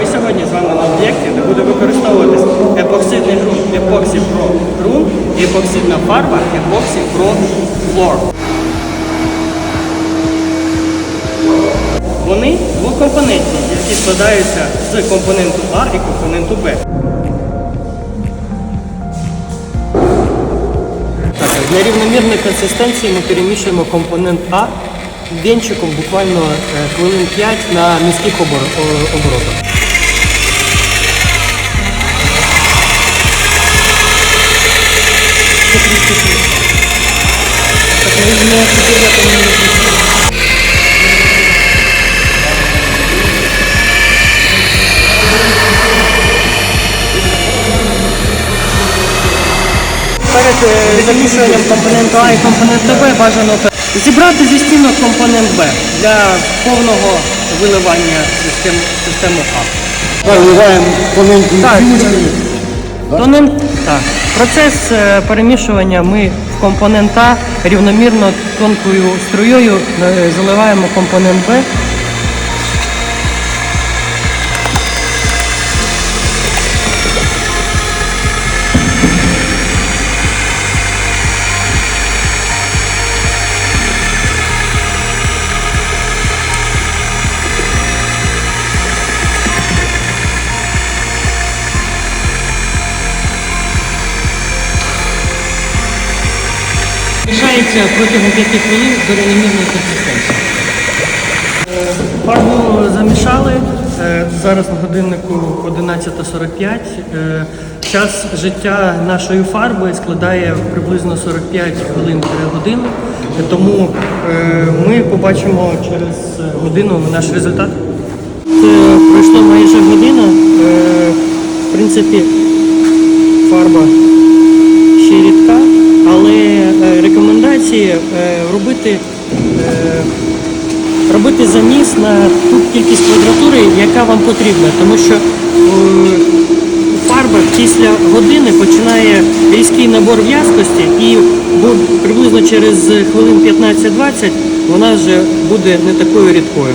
Ми сьогодні з вами на об'єкті, де буде використовуватись епоксидний ґрунт Epoxy Pro ґрунт епоксидна фарба Epoxy Pro Floor. Вони двокомпонентні, які складаються з компоненту А і компоненту Б. Для рівномірної консистенції ми перемішуємо компонент А венчиком буквально е, хвилин 5 на низьких оборотах. Перед е, замішуванням компоненту А і компоненту Б бажано зібрати зі стінок компонент Б для повного виливання систем, системи А. Так, вливаємо тоненькими Так. Тонен... Так. Процес е, перемішування ми компонент А рівномірно тонкою струєю е, заливаємо компонент Б. Мішається протягом 5 хвилин до рівномірної консистенції. Фарбу замішали. Е, Зараз на годиннику 11.45. Е, Час життя нашої фарби складає приблизно 45 хвилин 3 години. Е, Тому ми побачимо через годину наш результат. Це пройшло майже година. В принципі, фарба ще рідка, але е, е, робити, е, робити заміс на ту кількість квадратури, яка вам потрібна, тому що е, фарба після години починає різкий набор в'язкості і приблизно через хвилин 15-20 вона вже буде не такою рідкою.